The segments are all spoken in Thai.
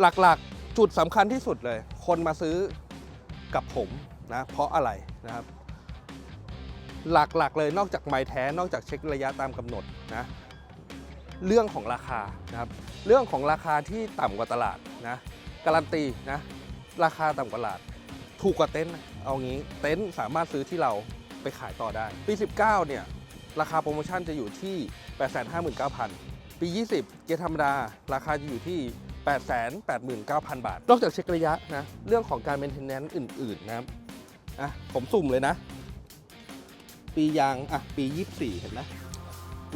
หลักๆ จุดสำคัญที่สุดเลย คนมาซื้อกับผมนะเพราะอะไรนะครับ หลักๆเลยนอกจากไม้แท้นอกจากเช็คระยะตามกำหนดนะเรื่องของราคานะครับเรื่องของราคาที่ต่ำกว่าตลาดนะการันตีนะราคาต่ำกว่าตลาด ถูกกว่าเต็นท์เอางี้เต็นท์สามารถซื้อที่เราไปขายต่อได้ ปี 19 เนี่ยราคาโปรโมชั่นจะอยู่ที่ 859,000 ปี 20 เกียร์ธรรมดา ราคาจะอยู่ที่ 889,000 บาท นอกจากเช็คระยะนะ เรื่องของการเมนเทนแนนซ์อื่น ๆ นะครับ อะ ผมสุ่มเลยนะ ปียาง อะ ปี 24 เห็นไหม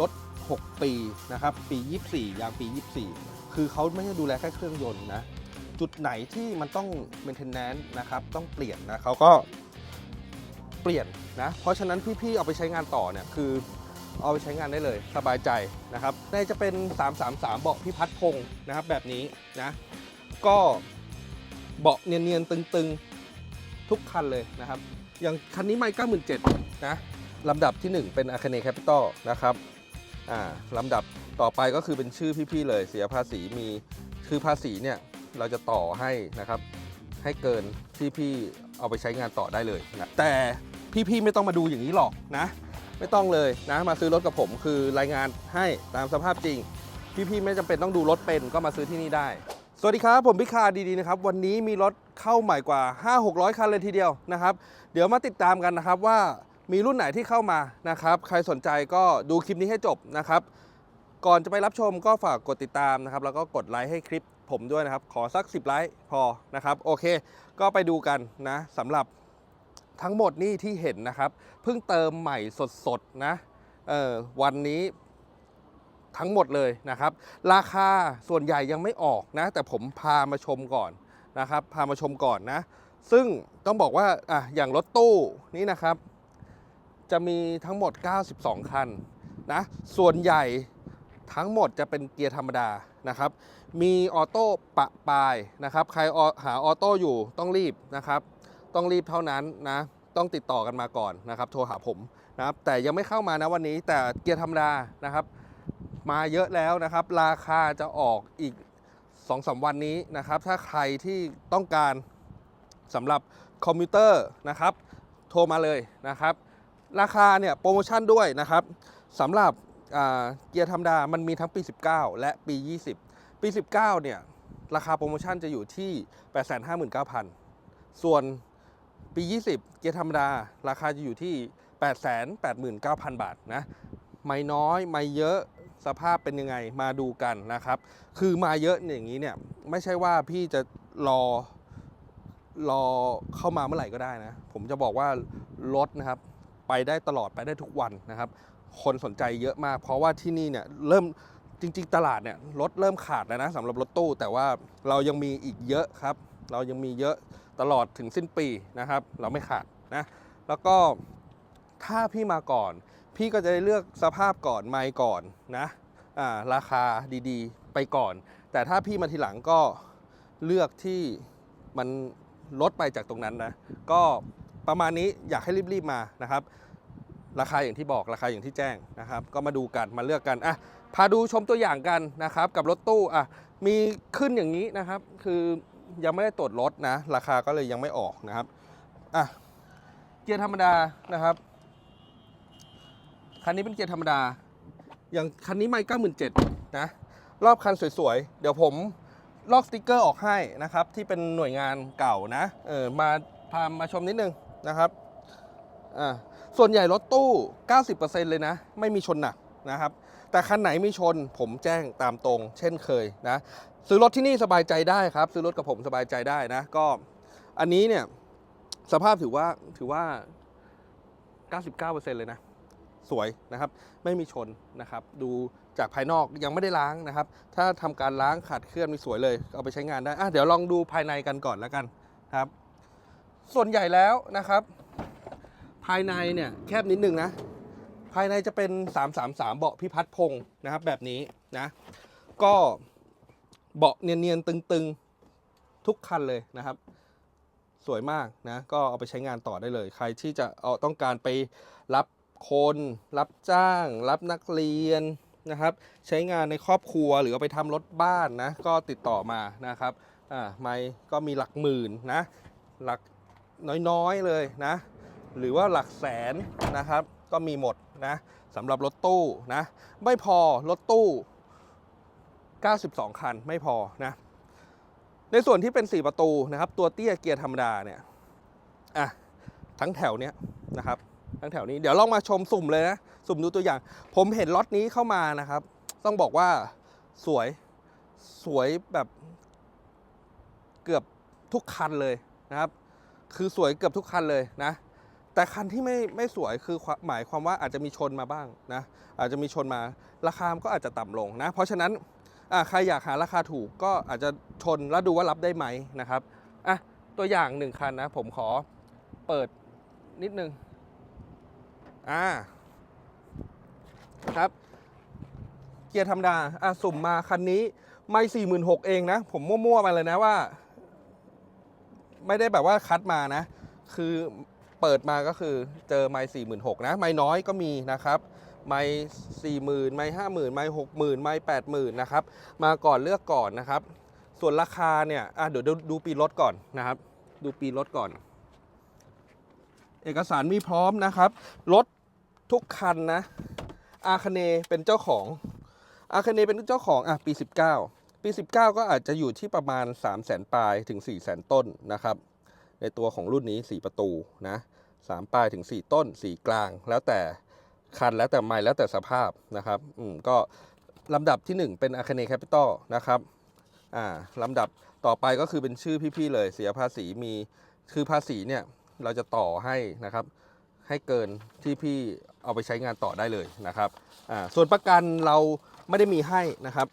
รถ 6 ปีนะครับ ปี 24 ยางปี 24 คือเขาไม่ได้ดูแลแค่เครื่องยนต์นะ จุดไหนที่มันต้อง maintenance นะครับ ต้องเปลี่ยนนะเขาก็เปลี่ยนนะ เพราะฉะนั้นพี่ ๆ เอาไปใช้งานต่อเนี่ยคือ เอาไปใช้งานได้เลยสบายใจนะครับในจะเป็น 333 เบาะพี่พัดพงศ์นะครับแบบนี้นะก็เบาะเนียนๆ ตึงๆ ทุกคันเลยนะครับ อย่างคันนี้ไม่97,000นะลำดับที่ 1 เป็น a า a n e Capital นะครับอ่าลำดับต่อไปก็คือเป็นชื่อพี่ๆเลยเสียภาษีมีคือภาษีเนี่ยเราจะต่อให้นะครับ ให้เกินที่พี่เอาไปใช้งานต่อได้เลยนะแต่พี่ๆไม่ต้องมาดูอย่างนี้หรอกนะ ไม่ต้องเลยนะมาซื้อรถกับผมคือรายงานให้ตามสภาพจริง พี่ๆไม่จำเป็นต้องดูรถเป็นก็มาซื้อที่นี่ได้ สวัสดีครับ ผมพิคาดีๆนะครับ วันนี้มีรถเข้าใหม่กว่า 5-600 คันเลยทีเดียวนะครับ เดี๋ยวมาติดตามกันนะครับว่ามีรุ่นไหนที่เข้ามานะครับ ใครสนใจก็ดูคลิปนี้ให้จบนะครับ ก่อนจะไปรับชมก็ฝากกดติดตามนะครับ แล้วก็กดไลค์ให้คลิปผมด้วยนะครับ ขอสัก 10 ไลค์พอนะครับ โอเค ก็ไปดูกันนะสำหรับ ทั้งหมดนี่ที่เห็นนะครับ เพิ่งเติมใหม่สดๆนะออวันนี้ทั้งหมดเลยนะครับ ราคาส่วนใหญ่ยังไม่ออกนะ แต่ผมพามาชมก่อนนะครับ พามาชมก่อนนะ ซึ่งต้องบอกว่าอะอย่างรถตู้นี่นะครับ จะมีทั้งหมด 92 คันนะ ส่วนใหญ่ทั้งหมดจะเป็นเกียร์ธรรมดานะครับ มีออโต้ปะปลายนะครับ ใครหาออโต้อยู่ต้องรีบนะครับ ต้องรีบเท่านั้นนะ ต้องติดต่อกันมาก่อนนะครับ โทรหาผมนะครับ แต่ยังไม่เข้ามานะวันนี้ แต่เกียร์ธรรมดานะครับ มาเยอะแล้วนะครับ ราคาจะออกอีก2-3วันนี้นะครับ ถ้าใครที่ต้องการสำหรับคอมพิวเตอร์นะครับ โทรมาเลยนะครับ ราคาเนี่ยโปรโมชั่นด้วยนะครับสำหรับเกียร์ธรรมดา มันมีทั้งปี 19 และปี 20 ปี 19 เนี่ย ราคาโปรโมชั่นจะอยู่ที่ 859,000 ส่วน ปี 20 เกียร์ธรรมดา ราคาจะอยู่ที่ 889,000 บาทนะ ไม่น้อยไม่เยอะสภาพเป็นยังไงมาดูกันนะครับ คือมาเยอะอย่างนี้เนี่ยไม่ใช่ว่าพี่จะรอรอเข้ามาเมื่อไหร่ก็ได้นะ ผมจะบอกว่ารถนะครับ ไปได้ตลอดไปได้ทุกวันนะครับ คนสนใจเยอะมาก เพราะว่าที่นี่เนี่ยเริ่มจริง ๆ ตลาดเนี่ยรถเริ่มขาดแล้วนะสำหรับรถตู้ แต่ว่าเรายังมีอีกเยอะครับ เรายังมีเยอะ ตลอดถึงสิ้นปีนะครับ เราไม่ขาดนะแล้วก็ถ้าพี่มาก่อน พี่ก็จะได้เลือกสภาพก่อนไม่ก่อนนะอ่าราคาดีๆ ไปก่อน แต่ถ้าพี่มาทีหลังก็เลือกที่มันลดไปจากตรงนั้นนะก็ประมาณนี้อยากให้รีบๆมานะครับ ราคาอย่างที่บอกราคาอย่างที่แจ้งนะครับ ก็มาดูกันมาเลือกกันอะพาดูชมตัวอย่างกันนะครับ กับรถตู้อะมีขึ้นอย่างนี้นะครับ คือ ยังไม่ได้ตรวจรถนะ ราคาก็เลยยังไม่ออกนะครับอะเกียร์ธรรมดานะครับ คันนี้เป็นเกียร์ธรรมดา อย่างคันนี้ไม่เก้าหมื่นเจ็ดนะ รอบคันสวยๆ เดี๋ยวผมลอกสติกเกอร์ออกให้นะครับ ที่เป็นหน่วยงานเก่านะ เออมาพามาชมนิดนึงนะครับ อ่า ส่วนใหญ่รถตู้ 90%เลยนะ ไม่มีชนหนักนะครับ แต่คันไหนไมีชนผมแจ้งตามตรง เช่นเคยนะซื้อรถที่นี่สบายใจได้ครับ ซื้อรถกับผมสบายใจได้นะ ก็อันนี้เนี่ยสภาพถือว่าถือว่า 99%เลยนะ สวยนะครับ ไม่มีชนนะครับ ดูจากภายนอกยังไม่ได้ล้างนะครับ ถ้าทำการล้างขาดเคลื่อนมีสวยเลย เอาไปใช้งานได้อะเดี๋ยวลองดูภายในกันก่อนแล้วกันครับ ส่วนใหญ่แล้วนะครับ ภายในเนี่ยแคบนิดนึงนะ ภายในจะเป็น 333 เบาะพิพัฒน์พงศ์นะครับแบบนี้นะ ก็เบาะเนียนๆ ตึงๆ ทุกคันเลยนะครับ สวยมากนะ ก็เอาไปใช้งานต่อได้เลย ใครที่จะเอาต้องการไปรับคน รับจ้าง รับนักเรียนนะครับ ใช้งานในครอบครัวหรือเอาไปทำรถบ้านนะ ก็ติดต่อมานะครับอ่าไม่ก็มีหลักหมื่นนะ หลักน้อยๆเลยนะ หรือว่าหลักแสนนะครับ ก็มีหมดนะสำหรับรถตู้นะไม่พอรถตู้ 92 คันไม่พอนะในส่วนที่เป็น 4 ประตูนะครับ ตัวเตี้ยเกียร์ธรรมดาเนี่ยอะทั้งแถวเนี้ยนะครับทั้งแถวนี้เดี๋ยวลองมาชมสุ่มเลยนะสุ่มดูตัวอย่าง ผมเห็นล็อตนี้เข้ามานะครับ ต้องบอกว่าสวยสวยแบบเกือบทุกคันเลยนะครับ คือสวยเกือบทุกคันเลยนะ แต่คันที่ไม่ไม่สวยคือหมายความว่าอาจจะมีชนมาบ้างนะอาจจะมีชนมาราคามก็อาจจะต่ำลงนะ เพราะฉะนั้นใครอยากหาราคาถูกก็อาจจะชนแล้วดูว่ารับได้ไหมนะครับอะตัวอย่างหนึ่งคันนะ ผมขอเปิดนิดนึงอ่าครับ เกียร์ธรรมดาอะสุ่มมาคันนี้ไม่สี่หมื่นหกเองนะ ผมมั่วๆมาเลยนะว่า ไม่ได้แบบว่าคัดมานะ คือ เปิดมาก็คือเจอไม้สี่หมื่นหกนะ ไม้น้อยก็มีนะครับ ไม้สี่หมื่นไม้ห้าหมื่นไม้หกหมื่นไม้แปดหมื่นนะครับ มาก่อนเลือกก่อนนะครับ ส่วนราคาเนี่ยอะเดี๋ยวดูดูปีรถก่อนนะครับ ดูปีรถก่อน เอกสารมีพร้อมนะครับ รถทุกคันนะ อาคเนเป็นเจ้าของ อาคเนเป็นเจ้าของอะปี 19 ปี 19 ก็อาจจะอยู่ที่ประมาณ 3 0 0แสนปลายถึง 4 0 0แสนต้นนะครับ ในตัวของรุ่นนี้ 4 ประตูนะ 3 ปลายถึง 4 ต้น 4 กลาง แล้วแต่คันแล้วแต่ไมล์แล้วแต่สภาพนะครับอืมก็ลำดับที่ 1 เป็นอาคเนแคปิตอลนะครับอ่าลำดับต่อไปก็คือเป็นชื่อพี่ๆเลยเสียภาษีมีคือภาษีเนี่ยเราจะต่อให้นะครับ ให้เกินที่พี่เอาไปใช้งานต่อได้เลยนะครับอ่าส่วนประกันเราไม่ได้มีให้นะครับ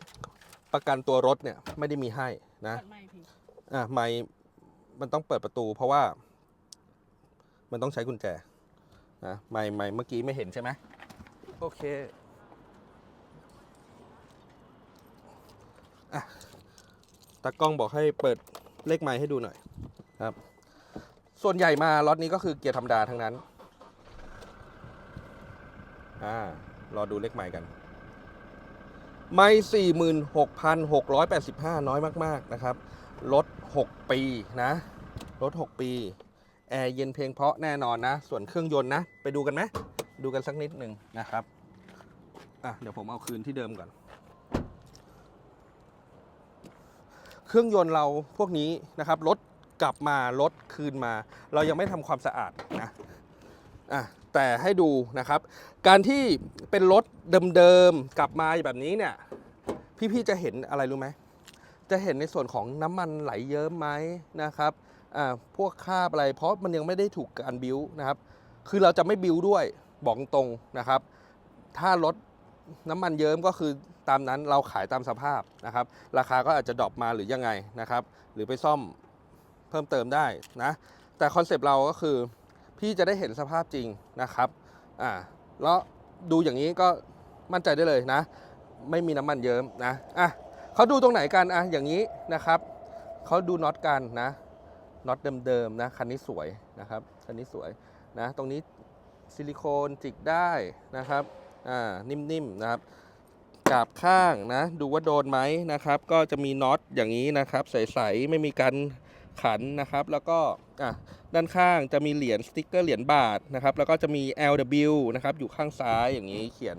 ประกันตัวรถเนี่ยไม่ได้มีให้นะเปิดไม่พี่อะไม่มันต้องเปิดประตูเพราะว่า มันต้องใช้กุญแจนะไม่ไม่เมื่อกี้ไม่เห็นใช่ไหมโอเคอะตากล้องบอกให้เปิดเลขไม้ให้ดูหน่อยครับ ส่วนใหญ่มาล็อตนี้ก็คือเกียร์ธรรมดาทั้งนั้นอ่ารอดูเลขไม้กัน ไม่สี่หมื่นหกพันหกร้อยแปดสิบห้าน้อยมาก ๆ นะครับรถ6ปีนะรถ6ปี แอร์เย็นเพลงเพราะแน่นอนนะ ส่วนเครื่องยนต์นะ ไปดูกันไหมดูกันสักนิดหนึ่งนะครับอะเดี๋ยวผมเอาคืนที่เดิมก่อน เครื่องยนต์เราพวกนี้นะครับรถกลับมารถคืนมา เรายังไม่ทำความสะอาดนะอะแต่ให้ดูนะครับ การที่เป็นรถเดิมๆกลับมาแบบนี้เนี่ย พี่ๆจะเห็นอะไรรู้ไหมจะเห็นในส่วนของน้ำมันไหลเยิ้มไหมนะครับ อ่าพวกคราบอะไร เพราะมันยังไม่ได้ถูกการบิวนะครับ คือเราจะไม่บิวด้วยบอกตรงนะครับ ถ้ารถน้ำมันเยิ้มก็คือตามนั้นเราขายตามสภาพนะครับ ราคาก็อาจจะดรอปมาหรือยังไงนะครับ หรือไปซ่อมเพิ่มเติมได้นะ แต่คอนเซปต์เราก็คือ พี่จะได้เห็นสภาพจริงนะครับอ่าแล้วดูอย่างนี้ก็มั่นใจได้เลยนะ ไม่มีน้ำมันเยิ้มนะอะเขาดูตรงไหนกันอะอย่างนี้นะครับเขาดูน็อตกันนะ น็อตเดิมๆนะคันนี้สวยนะครับคันนี้สวยนะตรงนี้ซิลิโคนจิกได้นะครับอ่านิ่มๆนะครับกาบข้างนะดูว่าโดนไหมนะครับ ก็จะมีน็อตอย่างนี้นะครับ ใสๆไม่มีการขันนะครับ แล้วก็อะด้านข้างจะมีเหรียญสติ๊กเกอร์เหรียญบาทนะครับ แล้วก็จะมี LW นะครับอยู่ข้างซ้ายอย่างนี้เขียน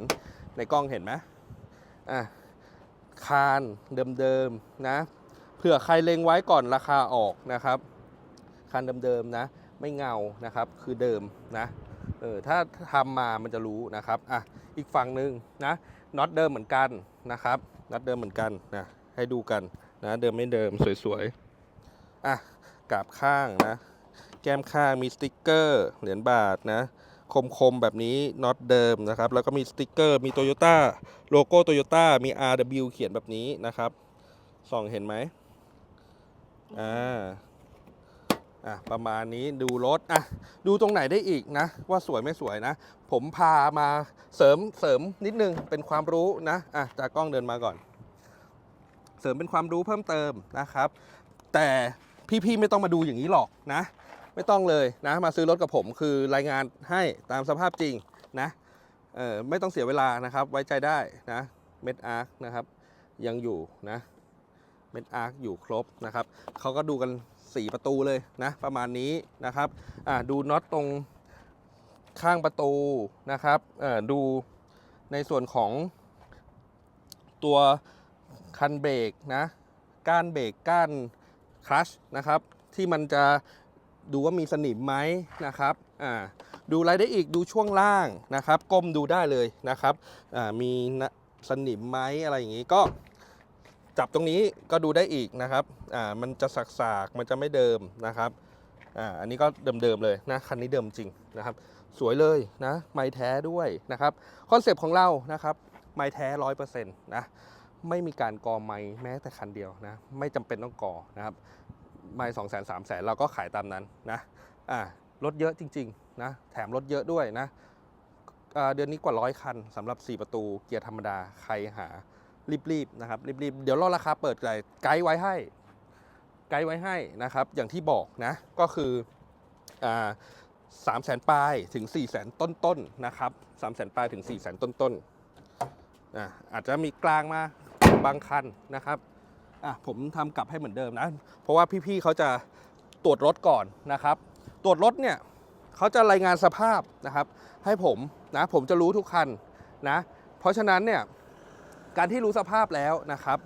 ในกล้องเห็นไหมอะคานเดิมๆนะเผื่อใครเล็งไว้ก่อนราคาออกนะครับ คานเดิมๆนะ ไม่เงานะครับ คือเดิมนะเออถ้าทำมามันจะรู้นะครับอะอีกฝั่งหนึ่งนะน็อตเดิมเหมือนกันนะครับน็อตเดิมเหมือนกันนะให้ดูกันนะเดิมไม่เดิมสวยๆอะกาบข้างนะ แก้มข้างมีสติ๊กเกอร์เหรียญบาทนะคมๆแบบนี้น็อตเดิมนะครับ แล้วก็มีสติ๊กเกอร์ มีโตโยต้าโลโก้โตโยต้ามี RW เขียนแบบนี้นะครับส่องเห็นไหมอ่า อะประมาณนี้ดูรถอะดูตรงไหนได้อีกนะ ว่าสวยไม่สวยนะ ผมพามาเสริมเสริมนิดนึงเป็นความรู้นะอะจากกล้องเดินมาก่อน เสริมเป็นความรู้เพิ่มเติมนะครับ แต่พี่ๆไม่ต้องมาดูอย่างนี้หรอกนะ ไม่ต้องเลยนะมาซื้อรถกับผมคือรายงานให้ตามสภาพจริงนะเออไม่ต้องเสียเวลานะครับ ไว้ใจได้นะเม็ดอาร์คนะครับยังอยู่นะเม็ดอาร์คอยู่ครบนะครับเขาก็ดูกัน 4 ประตูเลยนะประมาณนี้นะครับดูน็อตตรงข้างประตูนะครับดูในส่วนของตัวคันเบรกนะก้านเบรกก้านคลัชนะครับที่มันจะดูว่ามีสนิมไหมนะครับดูอะไรได้อีกดูช่วงล่างนะครับ ก้มดูได้เลยนะครับมีสนิมไหมอะไรอย่างนี้ก็ จับตรงนี้ก็ดูได้อีกนะครับอ่ามันจะสักๆมันจะไม่เดิมนะครับอ่าอันนี้ก็เดิมๆเลยนะคันนี้เดิมจริงนะครับ สวยเลยนะไม้แท้ด้วยนะครับคอนเซปต์ของเรานะครับไม้แท้ร้อยเปอร์เซ็นต์นะไม่มีการกอไม้แม้แต่คันเดียวนะไม่จำเป็นต้องกอนะครับไม้สองแสนสามแสนเราก็ขายตามนั้นนะอ่ารถเยอะจริงๆนะแถมรถเยอะด้วยนะอ่าเดือนนี้กว่าร้อยคันสำหรับ 4 ประตูเกียร์ธรรมดาใครหา รีบๆนะครับรีบๆเดี๋ยวรอราคาเปิดไกด์ไกด์ไว้ให้ไกด์ไว้ให้นะครับ อย่างที่บอกนะก็คืออ่าสามแสนปลายถึง4ี่แสนต้นๆนะครับสามแสนปลายถึง4ี่แสนต้นๆอ่าอาจจะมีกลางมาบางคันนะครับอะผมทำกลับให้เหมือนเดิมนะ เพราะว่าพี่ๆเขาจะตรวจรถก่อนนะครับ ตรวจรถเนี่ยเขาจะรายงานสภาพนะครับ ให้ผมนะผมจะรู้ทุกคันนะ เพราะฉะนั้นเนี่ย การที่รู้สภาพแล้วนะครับ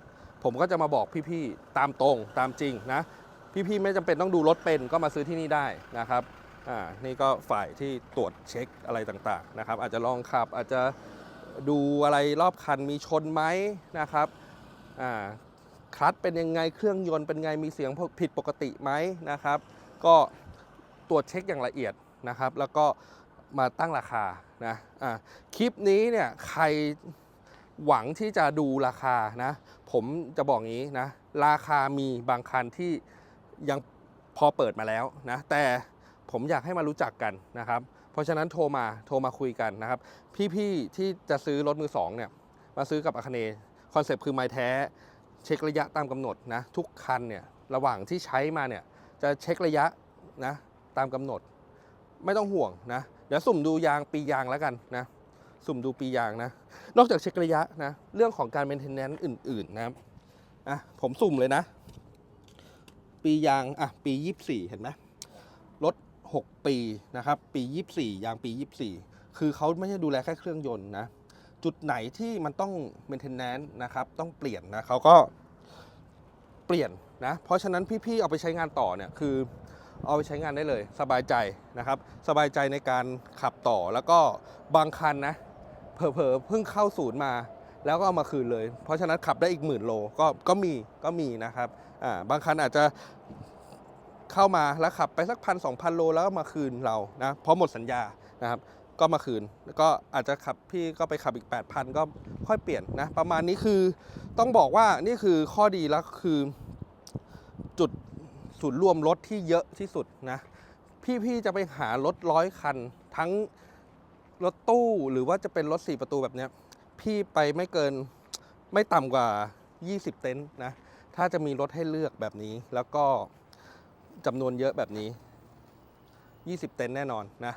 ผมก็จะมาบอกพี่ๆตามตรงตามจริงนะ พี่ๆไม่จำเป็นต้องดูรถเป็นก็มาซื้อที่นี่ได้นะครับอ่านี่ก็ฝ่ายที่ตรวจเช็คอะไรต่างๆนะครับ อาจจะลองขับอาจจะดูอะไรรอบคันมีชนไหมนะครับอ่าคลัตช์เป็นยังไงเครื่องยนต์เป็นไงมีเสียงผิดปกติไหมนะครับ ก็ตรวจเช็คอย่างละเอียดนะครับ แล้วก็มาตั้งราคานะอ่าคลิปนี้เนี่ยใคร หวังที่จะดูราคานะ ผมจะบอกงี้นะ ราคามีบางคันที่ยังพอเปิดมาแล้วนะ แต่ผมอยากให้มารู้จักกันนะครับ เพราะฉะนั้นโทรมาโทรมาคุยกันนะครับ พี่ๆที่จะซื้อรถมือสองเนี่ยมาซื้อกับอาคเนคอนเซปต์คือไม้แท้ เช็คระยะตามกำหนดนะ ทุกคันเนี่ยระหว่างที่ใช้มาเนี่ยจะเช็คระยะนะตามกำหนด ไม่ต้องห่วงนะ เดี๋ยวสุ่มดูยางปียางแล้วกันนะ สุ่มดูปียางนะ นอกจากเช็คระยะนะ เรื่องของการ maintenance อื่น ๆ นะครับอะผมสุ่มเลยนะ ปียางอะปี 24 เห็นไหมรถ 6 ปีนะครับ ปี 24 ยางปี 24 คือเขาไม่ใช่ดูแลแค่เครื่องยนต์นะ จุดไหนที่มันต้อง maintenance นะครับ ต้องเปลี่ยนนะเขาก็เปลี่ยนนะ เพราะฉะนั้นพี่ ๆ เอาไปใช้งานต่อเนี่ยคือเอาไปใช้งานได้เลย สบายใจนะครับ สบายใจในการขับต่อแล้วก็บางคันนะ เผลอๆเพิ่งเข้าศูนย์มา แล้วก็เอามาคืนเลย เพราะฉะนั้นขับได้อีกหมื่นโลก็ก็มีก็มีนะครับอ่าบางคันอาจจะเข้ามาแล้วขับไปสักพันสองพันโลแล้วก็มาคืนเรานะเพราะหมดสัญญานะครับก็มาคืน แล้วก็อาจจะขับพี่ก็ไปขับอีก 8,000 ก็ค่อยเปลี่ยนนะ ประมาณนี้คือต้องบอกว่านี่คือข้อดีแล้วคือจุดศูนย์รวมรถที่เยอะที่สุดนะ พี่ ๆ จะไปหารถร้อยคัน ทั้ง รถตู้หรือว่าจะเป็นรถ 4 ประตูแบบเนี้ยพี่ไปไม่เกินไม่ต่ำกว่า 20 เต็นท์นะ ถ้าจะมีรถให้เลือกแบบนี้ แล้วก็จำนวนเยอะแบบนี้ 20 เต็นท์แน่นอนนะ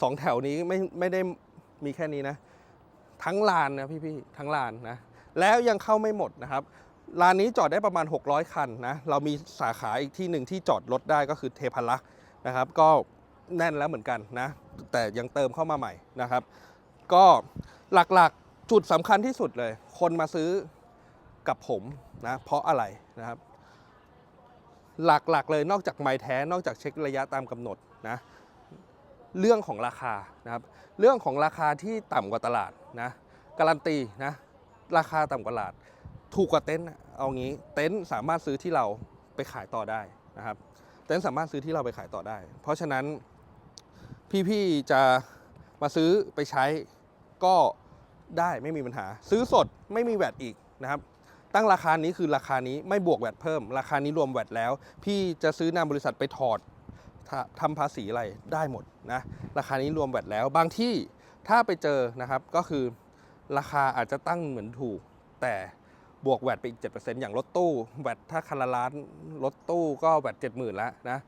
สองแถวนี้ไม่ไม่ได้มีแค่นี้นะ ทั้งลานนะพี่ๆทั้งลานนะ แล้วยังเข้าไม่หมดนะครับลานนี้จอดได้ประมาณ 600 คันนะ เรามีสาขาอีกที่หนึ่งที่จอดรถได้ก็คือเทพารักษ์นะครับ ก็ แน่นแล้วเหมือนกันนะ แต่ยังเติมเข้ามาใหม่นะครับ ก็หลักๆจุดสำคัญที่สุดเลย คนมาซื้อกับผมนะเพราะอะไรนะครับ หลักๆเลยนอกจากไม้แท้นอกจากเช็คระยะตามกำหนดนะเรื่องของราคานะครับ เรื่องของราคาที่ต่ำกว่าตลาดนะการันตีนะราคาต่ำกว่าตลาด ถูกกว่าเต็นท์เอางี้เต็นท์สามารถซื้อที่เราไปขายต่อได้นะครับเต็นท์สามารถซื้อที่เราไปขายต่อได้ เพราะฉะนั้น พี่ๆจะมาซื้อไปใช้ก็ได้ไม่มีปัญหา ซื้อสดไม่มีแวดอีกนะครับ ตั้งราคานี้คือราคานี้ไม่บวกแวดเพิ่ม ราคานี้รวมแวดแล้ว พี่จะซื้อนามบริษัทไปถอดทะทำภาษีอะไรได้หมดนะราคานี้รวมแวดแล้ว บางที่ถ้าไปเจอนะครับก็คือราคาอาจจะตั้งเหมือนถูก แต่บวกแวดไปอีก 7%อย่างรถตู้แวดถ้าคันละล้านรถตู้ก็แวด70,000แล้วนะ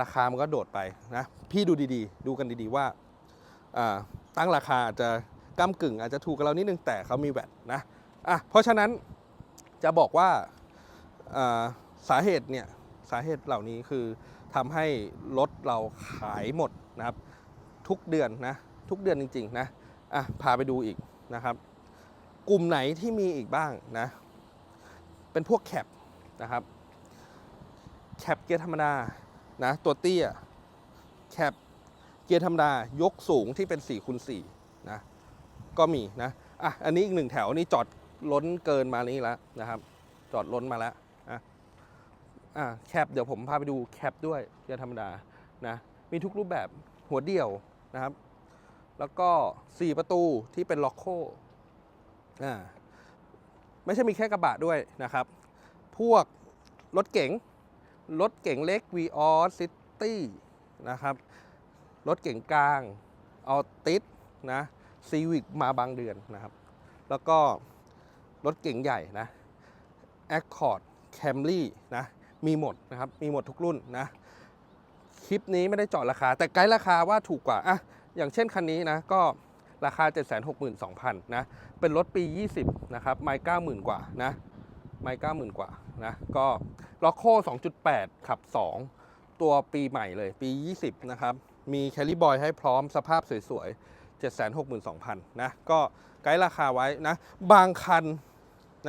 ราคามันก็โดดไปนะพี่ดูดีๆ ดูกันดีๆว่าตั้งราคาอาจจะก้ากึ่ง อาจจะถูกกับเรานิดนึงแต่เขามีแวดนะอะเพราะฉะนั้นจะบอกว่าสาเหตุเนี่ยสาเหตุเหล่านี้คือทำให้รถเราขายหมดนะครับ ทุกเดือนนะทุกเดือนจริงๆนะอะพาไปดูอีกนะครับ กลุ่มไหนที่มีอีกบ้างนะ เป็นพวกแคปนะครับแคปเกียร์ธรรมดา นะตัวเตี้ยแคปเกียร์ธรรมดายกสูงที่เป็น4คูณ4นะก็มีนะอะอันนี้อีกหนึ่งแถวนี่จอดล้นเกินมานี้แล้วนะครับ จอดล้นมาแล้วนะอะแคปเดี๋ยวผมพาไปดูแคปด้วยเกียร์ธรรมดานะมีทุกรูปแบบหัวเดี่ยวนะครับ แล้วก็ 4 ประตูที่เป็นล็อกโคอ่าไม่ใช่มีแค่กระบะด้วยนะครับ พวกรถเก๋ง รถเก๋งเล็ก v ีออสซิตี้นะครับ รถเก๋งกลางออติสนะซีวิกมาบางเดือนนะครับ แล้วก็รถเก๋งใหญ่นะ Accord Camry นะ มีหมดนะครับ มีหมดทุกรุ่นนะ คลิปนี้ไม่ได้เจาะราคา แต่ไกด์ราคาว่าถูกกว่าอะอย่างเช่นคันนี้นะ ก็ราคา 762,000นะ เป็นรถปี 20 นะครับ ไม่90,000 กว่านะ ไม่90,000กว่านะก็ล็อกโค2.8 ขับ 2 ตัวปีใหม่เลยปี 20 นะครับ มีแคลิบอยให้พร้อมสภาพสวยๆ 762,000 นะก็ไกด์ราคาไว้นะ บางคัน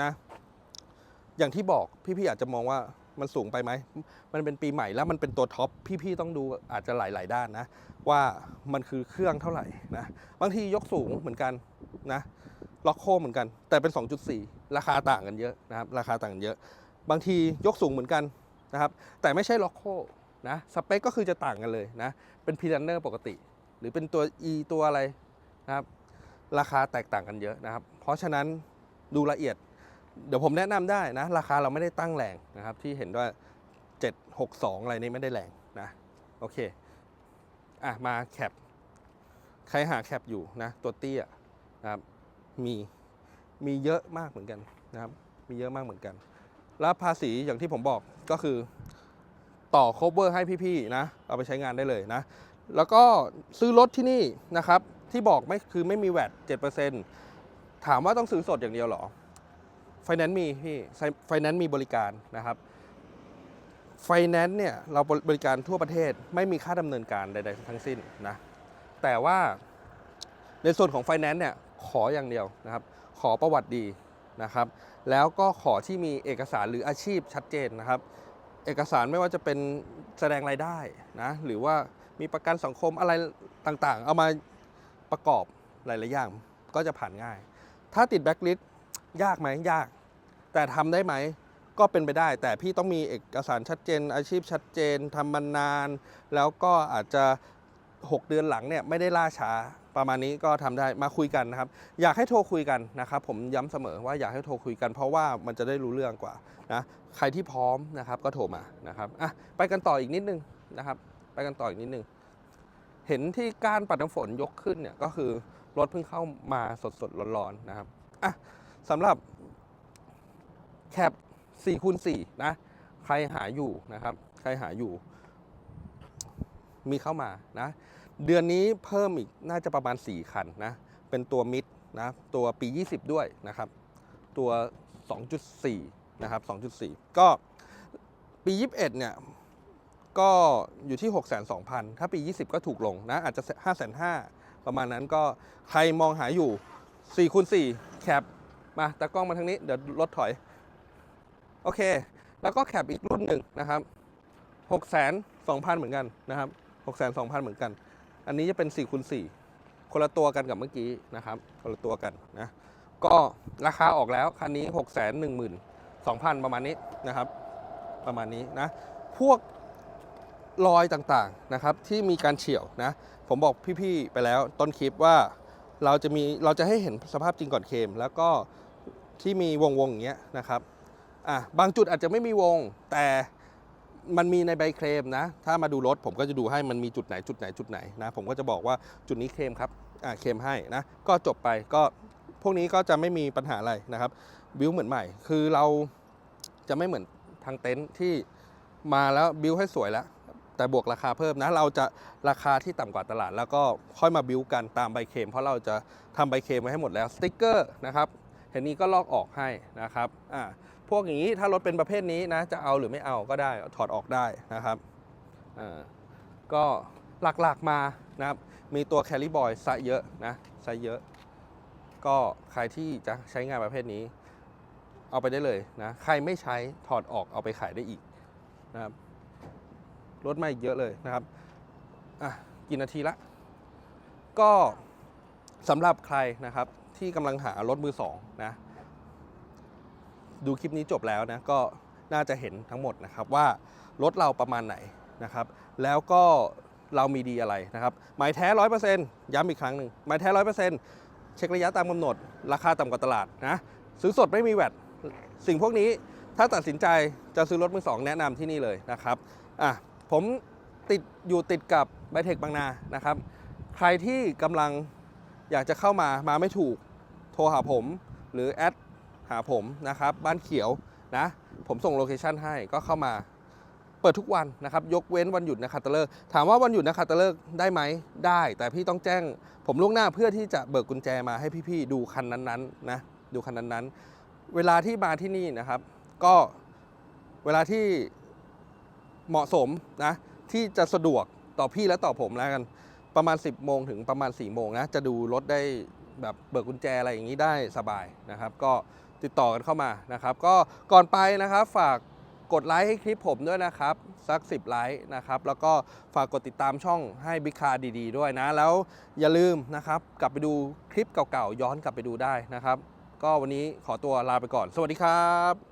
นะอย่างที่บอกพี่ๆอาจจะมองว่ามันสูงไปไหม มันเป็นปีใหม่แล้วมันเป็นตัวท็อป พี่ๆต้องดูอาจจะหลาย ๆ ด้านนะ ว่ามันคือเครื่องเท่าไหร่นะ บางทียกสูงเหมือนกันนะ ล็อกโคเหมือนกัน แต่เป็น 2.4 ราคาต่างกันเยอะนะครับราคาต่างกันเยอะ บางทียกสูงเหมือนกันนะครับแต่ไม่ใช่ล็อกโคนะสเปคก็คือจะต่างกันเลยนะเป็นพีรันเนอร์ปกติ หรือเป็นตัว E ตัวอะไรนะครับราคาแตกต่างกันเยอะนะครับ เพราะฉะนั้นดูละเอียด เดี๋ยวผมแนะนำได้นะ ราคาเราไม่ได้ตั้งแรงนะครับ ที่เห็นว่า 762 อะไรนี้ไม่ได้แรงนะโอเคอะมาแคปใครหาแคปอยู่นะตัวเตี้ยนะครับมี มีเยอะมากเหมือนกันนะครับ มีเยอะมากเหมือนกัน แล้วภาษีอย่างที่ผมบอกก็คือต่อ cover ให้พี่ๆนะ เอาไปใช้งานได้เลยนะ แล้วก็ซื้อรถที่นี่นะครับ ที่บอกไม่คือไม่มีแวด7%ถามว่าต้องซื้อสดอย่างเดียวหรอไฟแนนซ์มีพี่ไฟแนนซ์มีบริการนะครับไฟแนนซ์เนี่ยเราบริการทั่วประเทศไม่มีค่าดำเนินการใด ๆ ทั้งสิ้นนะแต่ว่าในส่วนของไฟแนนซ์เนี่ยขออย่างเดียวนะครับ ขอประวัติดีนะครับ แล้วก็ขอที่มีเอกสารหรืออาชีพชัดเจนนะครับ เอกสารไม่ว่าจะเป็นแสดงรายได้นะหรือว่ามีประกันสังคมอะไรต่างๆ เอามาประกอบหลายๆอย่างก็จะผ่านง่าย ถ้าติดแบ็คลิสต์ยากไหมยาก แต่ทำได้ไหมก็เป็นไปได้ แต่พี่ต้องมีเอกสารชัดเจน อาชีพชัดเจนทำมานาน แล้วก็อาจจะ 6 เดือนหลังเนี่ยไม่ได้ล่าช้า ประมาณนี้ก็ทำได้มาคุยกันนะครับ อยากให้โทรคุยกันนะครับผมย้ำเสมอว่าอยากให้โทรคุยกันเพราะว่ามันจะได้รู้เรื่องกว่านะใครที่พร้อมนะครับก็โทรมานะครับอะไปกันต่ออีกนิดนึงนะครับ ไปกันต่ออีกนิดนึง เห็นที่การปัดน้ำฝนยกขึ้นเนี่ยก็คือรถเพิ่งเข้ามาสดๆร้อนๆนะครับอะสำหรับแคป4คูณ4นะใครหาอยู่นะครับ ใครหาอยู่ มีเข้ามานะ เดือนนี้เพิ่มอีกน่าจะประมาณ 4 คันนะ เป็นตัวมิดนะ ตัวปี 20 ด้วยนะครับ ตัว 2.4 นะครับ 2.4 ก็ปี 21 เนี่ย ก็อยู่ที่6 2 0 0 0 ถ้าปี 20 ก็ถูกลงนะ อาจจะ 5 5 0 0 0ประมาณนั้นก็ใครมองหาอยู่4คูณ4แคปมาตากล้องมาทางนี้ เดี๋ยวรถถอย โอเค แล้วก็แคปอีกรุ่นหนึ่งนะครับ 6 2 0 0 0 เหมือนกันนะครับ 6 2 0 0 0 เหมือนกัน อันนี้จะเป็น4คูณ4คนละตัวกันกับเมื่อกี้นะครับ คนละตัวกันนะ ก็ราคาออกแล้วคันนี้ 6 1 2 0 0 0 ประมาณนี้นะครับ ประมาณนี้นะ พวกรอยต่างๆนะครับที่มีการเฉี่ยวนะ ผมบอกพี่ๆไปแล้วต้นคลิปว่าเราจะมีเราจะให้เห็นสภาพจริงก่อนเคม แล้วก็ที่มีวงๆอย่างเงี้ยนะครับอะบางจุดอาจจะไม่มีวงแต่ มันมีในใบเคลมนะ ถ้ามาดูรถผมก็จะดูให้มันมีจุดไหนจุดไหนจุดไหนนะ ผมก็จะบอกว่าจุดนี้เคลมครับอะเคลมให้นะ ก็จบไปก็พวกนี้ก็จะไม่มีปัญหาอะไรนะครับบิวเหมือนใหม่ คือเราจะไม่เหมือนทางเต็นท์ที่มาแล้วบิวให้สวยแล้ว แต่บวกราคาเพิ่มนะ เราจะราคาที่ต่ำกว่าตลาด แล้วก็ค่อยมาบิวกันตามใบเคลมเพราะเราจะทำใบเคลมไว้ให้หมดแล้วสติ๊กเกอร์นะครับเห็นนี้ก็ลอกออกให้นะครับอ่า พวกอย่างนี้ถ้ารถเป็นประเภทนี้นะจะเอาหรือไม่เอาก็ได้ถอดออกได้นะครับก็หลักๆมานะครับมีตัวแคลิบอยไซส์เยอะนะไซส์เยอะ ก็ใครที่จะใช้งานประเภทนี้ เอาไปได้เลยนะใครไม่ใช้ถอดออกเอาไปขายได้อีกนะครับลดมาอีกเยอะเลยนะครับอะกี่นาทีละ ก็สำหรับใครนะครับที่กำลังหารถมือสองนะ ดูคลิปนี้จบแล้วนะก็น่าจะเห็นทั้งหมดนะครับว่ารถเราประมาณไหนนะครับ แล้วก็เรามีดีอะไรนะครับหมายแท้ร้อยเปอร์เซ็นต์ย้ำอีกครั้งหนึ่งหมายแท้ร้อยเปอร์เซ็นต์เช็คระยะตามกำหนด ราคาต่ำกว่าตลาดนะซื้อสดไม่มีแวดสิ่งพวกนี้ถ้าตัดสินใจจะซื้อรถมือสองแนะนำที่นี่เลยนะครับอะผมติดอยู่ติดกับไบเทคบางนานะครับ ใครที่กำลังอยากจะเข้ามามาไม่ถูก โทรหาผมหรือแอด หาผมนะครับ บ้านเขียวนะ ผมส่งโลเคชันให้ก็เข้ามา เปิดทุกวันนะครับ ยกเว้นวันหยุดนะครับตะเลิกษ์ถามว่าวันหยุดนะครับตะเลิกษ์ได้ไหมได้ แต่พี่ต้องแจ้ง ผมล่วงหน้าเพื่อที่จะเบิกกุญแจมาให้พี่ๆดูคันนั้นๆนะดูคันนั้นๆ เวลาที่มาที่นี่นะครับ ก็เวลาที่เหมาะสมนะที่จะสะดวกต่อพี่และต่อผมแล้วกัน ประมาณ 10โมงถึงประมาณ4โมงนะจะดูรถได้แบบเบิกกุญแจอะไรอย่างนี้ได้สบายนะครับ ก็ ติดต่อกันเข้ามานะครับ ก็ก่อนไปนะครับฝากกดไลค์ให้คลิปผมด้วยนะครับ สัก 10 ไลค์นะครับ แล้วก็ฝากกดติดตามช่องให้บิ๊กคาดีๆด้วยนะ แล้วอย่าลืมนะครับ กลับไปดูคลิปเก่าๆ ย้อนกลับไปดูได้นะครับ ก็วันนี้ขอตัวลาไปก่อน สวัสดีครับ